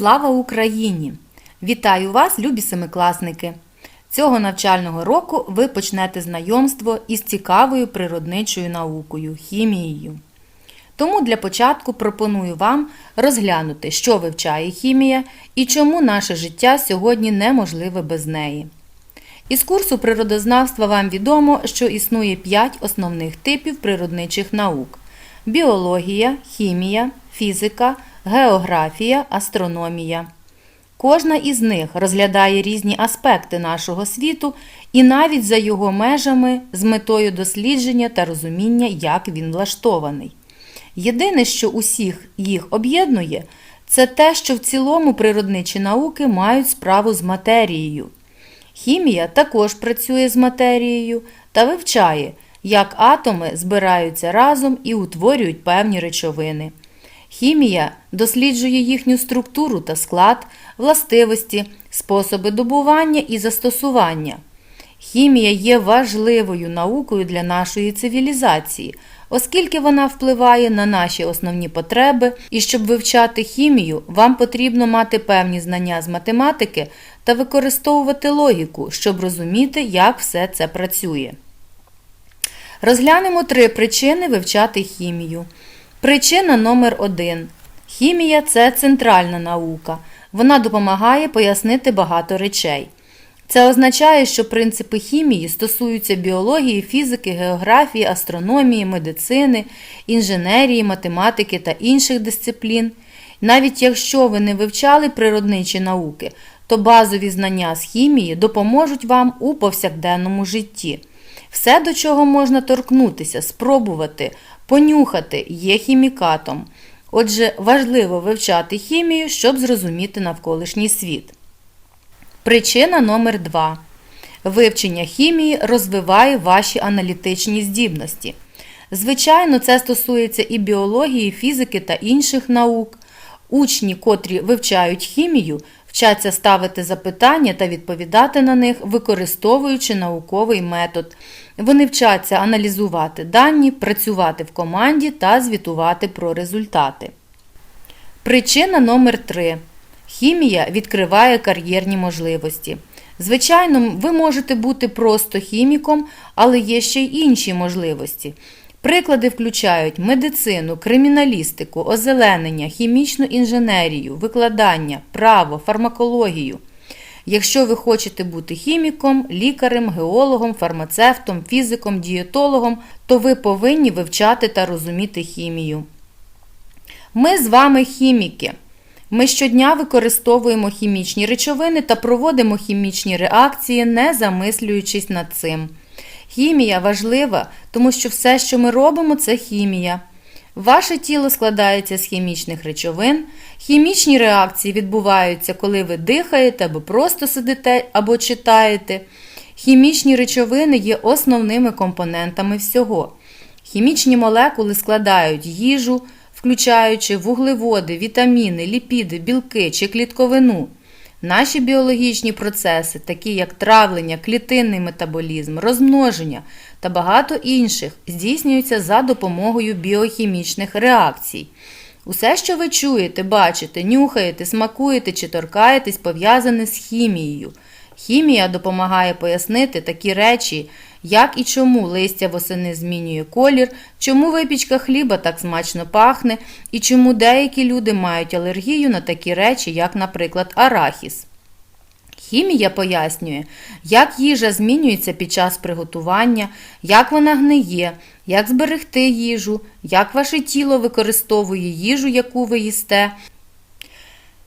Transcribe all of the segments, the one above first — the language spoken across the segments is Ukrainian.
Слава Україні! Вітаю вас, любі семикласники! Цього навчального року ви почнете знайомство із цікавою природничою наукою хімією. Тому для початку пропоную вам розглянути, що вивчає хімія і чому наше життя сьогодні неможливе без неї. Із курсу природознавства вам відомо, що існує 5 основних типів природничих наук: біологія, хімія, фізика, географія, астрономія. Кожна із них розглядає різні аспекти нашого світу і навіть за його межами з метою дослідження та розуміння, як він влаштований. Єдине, що усіх їх об'єднує, це те, що в цілому природничі науки мають справу з матерією. Хімія також працює з матерією та вивчає, як атоми збираються разом і утворюють певні речовини. Хімія досліджує їхню структуру та склад, властивості, способи добування і застосування. Хімія є важливою наукою для нашої цивілізації, оскільки вона впливає на наші основні потреби, і щоб вивчати хімію, вам потрібно мати певні знання з математики та використовувати логіку, щоб розуміти, як все це працює. Розглянемо три причини вивчати хімію. Причина номер один. Хімія це центральна наука. Вона допомагає пояснити багато речей. Це означає, що принципи хімії стосуються біології, фізики, географії, астрономії, медицини, інженерії, математики та інших дисциплін. Навіть якщо ви не вивчали природничі науки, то базові знання з хімії допоможуть вам у повсякденному житті. Все, до чого можна торкнутися, спробувати, понюхати, є хімікатом. Отже, важливо вивчати хімію, щоб зрозуміти навколишній світ. Причина номер 2 Вивчення хімії розвиває ваші аналітичні здібності. Звичайно, це стосується і біології, фізики та інших наук. Учні, котрі вивчають хімію, вчаться ставити запитання та відповідати на них, використовуючи науковий метод. Вони вчаться аналізувати дані, працювати в команді та звітувати про результати. Причина номер 3 Хімія відкриває кар'єрні можливості. Звичайно, ви можете бути просто хіміком, але є ще й інші можливості. Приклади включають медицину, криміналістику, озеленення, хімічну інженерію, викладання, право, фармакологію. Якщо ви хочете бути хіміком, лікарем, геологом, фармацевтом, фізиком, дієтологом, то ви повинні вивчати та розуміти хімію. Ми з вами хіміки. Ми щодня використовуємо хімічні речовини та проводимо хімічні реакції, не замислюючись над цим. Хімія важлива, тому що все, що ми робимо, це хімія. Ваше тіло складається з хімічних речовин. Хімічні реакції відбуваються, коли ви дихаєте або просто сидите або читаєте. Хімічні речовини є основними компонентами всього. Хімічні молекули складають їжу, включаючи вуглеводи, вітаміни, ліпіди, білки чи клітковину. Наші біологічні процеси, такі як травлення, клітинний метаболізм, розмноження та багато інших, здійснюються за допомогою біохімічних реакцій. Усе, що ви чуєте, бачите, нюхаєте, смакуєте чи торкаєтесь, пов'язане з хімією. Хімія допомагає пояснити такі речі, як і чому листя восени змінює колір, чому випічка хліба так смачно пахне, і чому деякі люди мають алергію на такі речі, як, наприклад, арахіс. Хімія пояснює, як їжа змінюється під час приготування, як вона гниє, як зберегти їжу, як ваше тіло використовує їжу, яку ви їсте.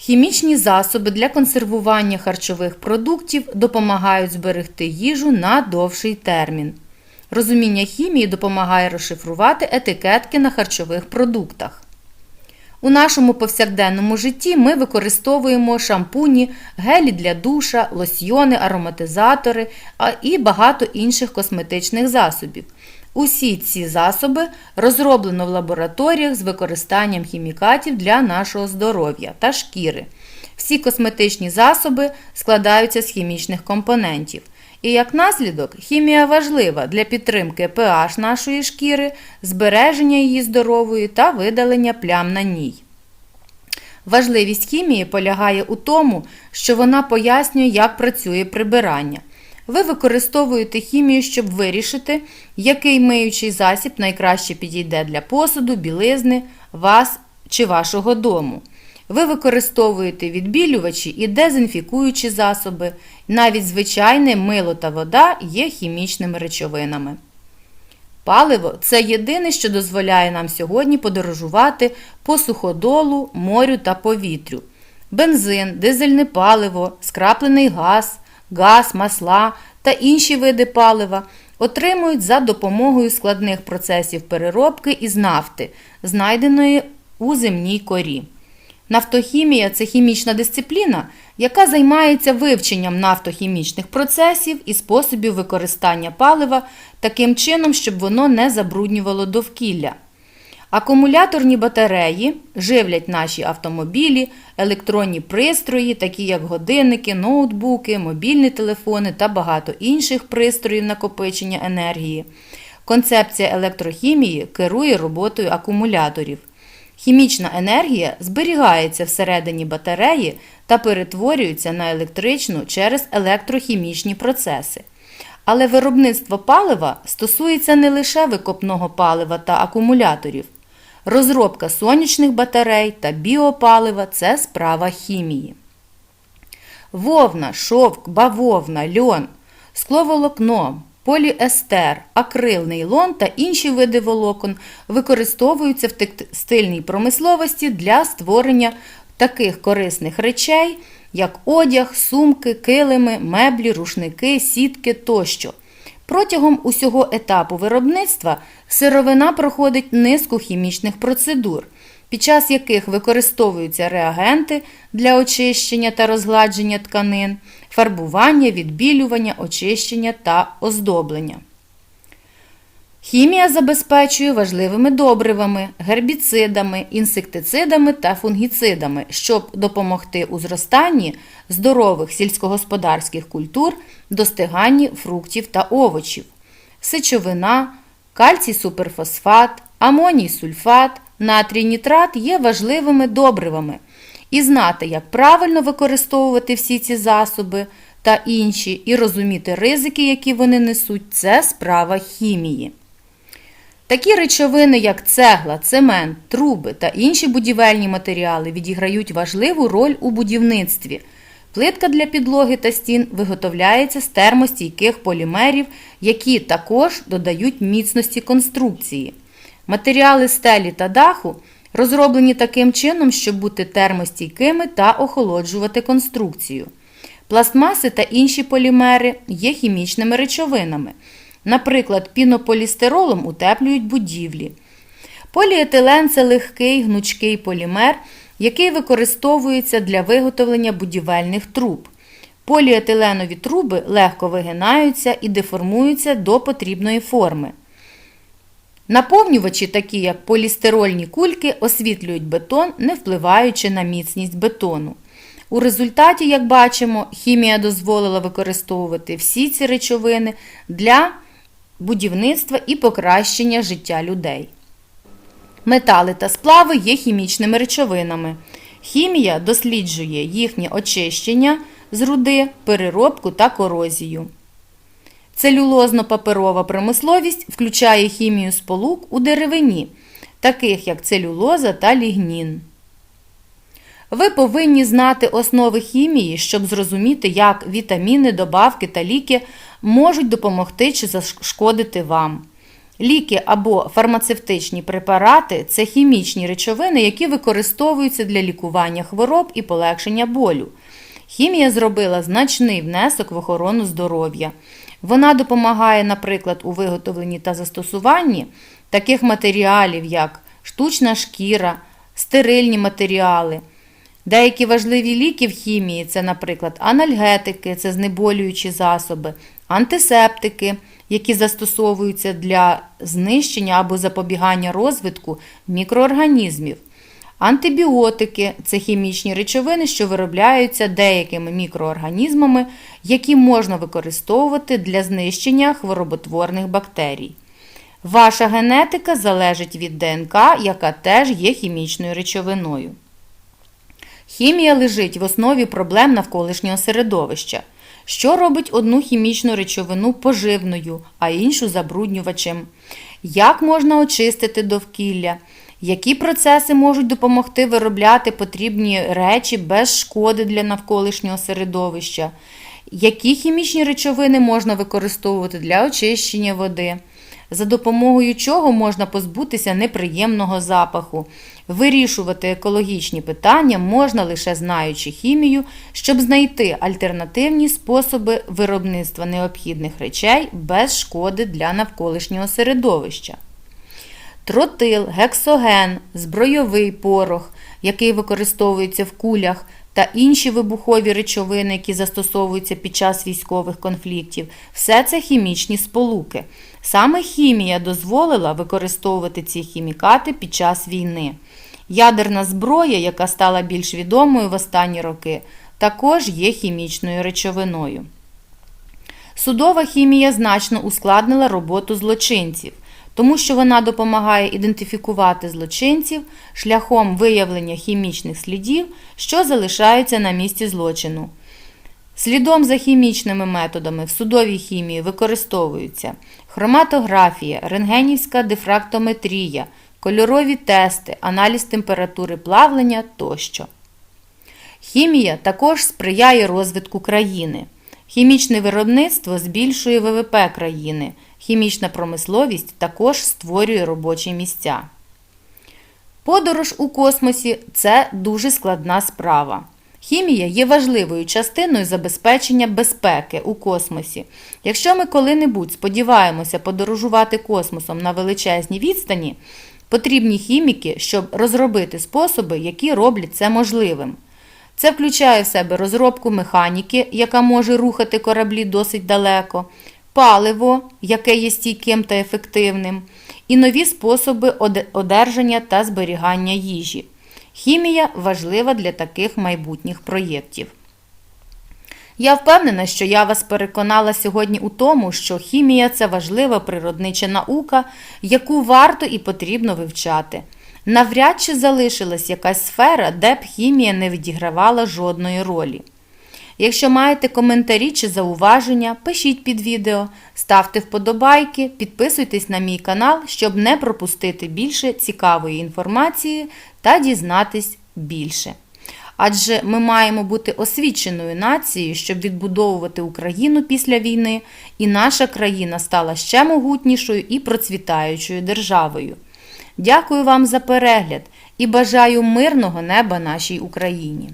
Хімічні засоби для консервування харчових продуктів допомагають зберегти їжу на довший термін. Розуміння хімії допомагає розшифрувати етикетки на харчових продуктах. У нашому повсякденному житті ми використовуємо шампуні, гелі для душа, лосьйони, ароматизатори і багато інших косметичних засобів. Усі ці засоби розроблено в лабораторіях з використанням хімікатів для нашого здоров'я та шкіри. Всі косметичні засоби складаються з хімічних компонентів. І як наслідок, хімія важлива для підтримки pH нашої шкіри, збереження її здорової та видалення плям на ній. Важливість хімії полягає у тому, що вона пояснює, як працює прибирання. Ви використовуєте хімію, щоб вирішити, який миючий засіб найкраще підійде для посуду, білизни, вас чи вашого дому. Ви використовуєте відбілювачі і дезінфікуючі засоби. Навіть звичайне мило та вода є хімічними речовинами. Паливо це єдине, що дозволяє нам сьогодні подорожувати по суходолу, морю та повітрю. Бензин, дизельне паливо, скраплений газ, газ, масла та інші види палива отримують за допомогою складних процесів переробки із нафти, знайденої у земній корі. Нафтохімія це хімічна дисципліна, яка займається вивченням нафтохімічних процесів і способів використання палива таким чином, щоб воно не забруднювало довкілля. Акумуляторні батареї живлять наші автомобілі, електронні пристрої, такі як годинники, ноутбуки, мобільні телефони та багато інших пристроїв накопичення енергії. Концепція електрохімії керує роботою акумуляторів. Хімічна енергія зберігається всередині батареї та перетворюється на електричну через електрохімічні процеси. Але виробництво палива стосується не лише викопного палива та акумуляторів. Розробка сонячних батарей та біопалива це справа хімії. Вовна, шовк, бавовна, льон, скловолокно, поліестер, акрил, нейлон та інші види волокон використовуються в текстильній промисловості для створення таких корисних речей, як одяг, сумки, килими, меблі, рушники, сітки тощо. Протягом усього етапу виробництва сировина проходить низку хімічних процедур, під час яких використовуються реагенти для очищення та розгладження тканин, фарбування, відбілювання, очищення та оздоблення. Хімія забезпечує важливими добривами, гербіцидами, інсектицидами та фунгіцидами, щоб допомогти у зростанні здорових сільськогосподарських культур, достиганні фруктів та овочів. Сечовина, кальцій суперфосфат, амоній сульфат, натрій нітрат є важливими добривами. І знати, як правильно використовувати всі ці засоби та інші, і розуміти ризики, які вони несуть, це справа хімії. Такі речовини, як цегла, цемент, труби та інші будівельні матеріали відіграють важливу роль у будівництві. Плитка для підлоги та стін виготовляється з термостійких полімерів, які також додають міцності конструкції. Матеріали стелі та даху розроблені таким чином, щоб бути термостійкими та охолоджувати конструкцію. Пластмаси та інші полімери є хімічними речовинами. Наприклад, пінополістиролом утеплюють будівлі. Поліетилен це легкий гнучкий полімер, який використовується для виготовлення будівельних труб. Поліетиленові труби легко вигинаються і деформуються до потрібної форми. Наповнювачі, такі як полістирольні кульки, освітлюють бетон, не впливаючи на міцність бетону. У результаті, як бачимо, хімія дозволила використовувати всі ці речовини для будівництва і покращення життя людей. Метали та сплави є хімічними речовинами. Хімія досліджує їхнє очищення з руди, переробку та корозію. Целюлозно-паперова промисловість включає хімію сполук у деревині, таких як целюлоза та лігнін. Ви повинні знати основи хімії, щоб зрозуміти, як вітаміни, добавки та ліки можуть допомогти чи зашкодити вам. Ліки або фармацевтичні препарати це хімічні речовини, які використовуються для лікування хвороб і полегшення болю. Хімія зробила значний внесок в охорону здоров'я. Вона допомагає, наприклад, у виготовленні та застосуванні таких матеріалів, як штучна шкіра, стерильні матеріали. Деякі важливі ліки в хімії це, наприклад, анальгетики, це знеболюючі засоби, антисептики, які застосовуються для знищення або запобігання розвитку мікроорганізмів. Антибіотики це хімічні речовини, що виробляються деякими мікроорганізмами, які можна використовувати для знищення хвороботворних бактерій. Ваша генетика залежить від ДНК, яка теж є хімічною речовиною. Хімія лежить в основі проблем навколишнього середовища, що робить одну хімічну речовину поживною, а іншу забруднювачем. Як можна очистити довкілля? Які процеси можуть допомогти виробляти потрібні речі без шкоди для навколишнього середовища? Які хімічні речовини можна використовувати для очищення води? За допомогою чого можна позбутися неприємного запаху? Вирішувати екологічні питання можна лише знаючи хімію, щоб знайти альтернативні способи виробництва необхідних речей без шкоди для навколишнього середовища. Тротил, гексоген, збройовий порох, який використовується в кулях, та інші вибухові речовини, які застосовуються під час військових конфліктів, все це хімічні сполуки. Саме хімія дозволила використовувати ці хімікати під час війни. Ядерна зброя, яка стала більш відомою в останні роки, також є хімічною речовиною. Судова хімія значно ускладнила роботу злочинців, тому що вона допомагає ідентифікувати злочинців шляхом виявлення хімічних слідів, що залишаються на місці злочину. Слідом за хімічними методами в судовій хімії використовуються хроматографія, рентгенівська дифрактометрія, кольорові тести, аналіз температури плавлення тощо. Хімія також сприяє розвитку країни. Хімічне виробництво збільшує ВВП країни. Хімічна промисловість також створює робочі місця. Подорож у космосі це дуже складна справа. Хімія є важливою частиною забезпечення безпеки у космосі. Якщо ми коли-небудь сподіваємося подорожувати космосом на величезній відстані, потрібні хіміки, щоб розробити способи, які роблять це можливим. Це включає в себе розробку механіки, яка може рухати кораблі досить далеко, паливо, яке є стійким та ефективним, і нові способи одержання та зберігання їжі. Хімія важлива для таких майбутніх проєктів. Я впевнена, що я вас переконала сьогодні у тому, що хімія це важлива природнича наука, яку варто і потрібно вивчати. Навряд чи залишилась якась сфера, де б хімія не відігравала жодної ролі. Якщо маєте коментарі чи зауваження, пишіть під відео, ставте вподобайки, підписуйтесь на мій канал, щоб не пропустити більше цікавої інформації та дізнатись більше. Адже ми маємо бути освіченою нацією, щоб відбудовувати Україну після війни, і наша країна стала ще могутнішою і процвітаючою державою. Дякую вам за перегляд і бажаю мирного неба нашій Україні!